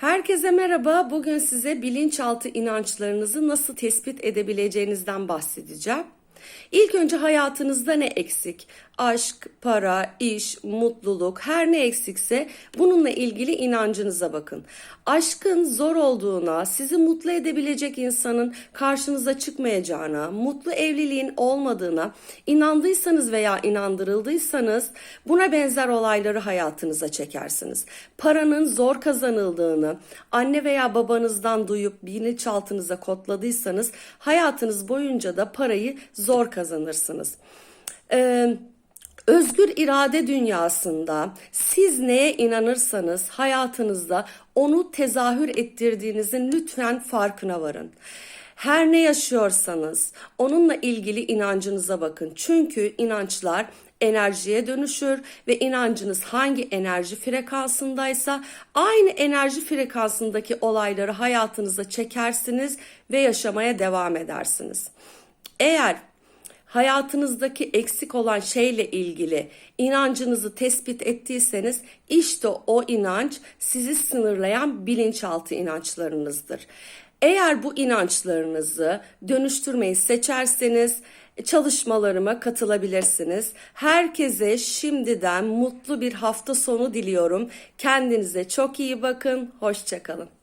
Herkese merhaba. Bugün size bilinçaltı inançlarınızı nasıl tespit edebileceğinizden bahsedeceğim. İlk önce hayatınızda ne eksik? Aşk, para, iş, mutluluk, her ne eksikse bununla ilgili inancınıza bakın. Aşkın zor olduğuna, sizi mutlu edebilecek insanın karşınıza çıkmayacağına, mutlu evliliğin olmadığına inandıysanız veya inandırıldıysanız buna benzer olayları hayatınıza çekersiniz. Paranın zor kazanıldığını, anne veya babanızdan duyup bilinçaltınıza kodladıysanız hayatınız boyunca da parayı zor kazanırsınız. Ee, Özgür irade dünyasında siz neye inanırsanız hayatınızda onu tezahür ettirdiğinizin lütfen farkına varın. Her ne yaşıyorsanız onunla ilgili inancınıza bakın. Çünkü inançlar enerjiye dönüşür ve inancınız hangi enerji frekansındaysa aynı enerji frekansındaki olayları hayatınıza çekersiniz ve yaşamaya devam edersiniz. Eğer hayatınızdaki eksik olan şeyle ilgili inancınızı tespit ettiyseniz işte o inanç sizi sınırlayan bilinçaltı inançlarınızdır. Eğer bu inançlarınızı dönüştürmeyi seçerseniz çalışmalarıma katılabilirsiniz. Herkese şimdiden mutlu bir hafta sonu diliyorum. Kendinize çok iyi bakın. Hoşçakalın.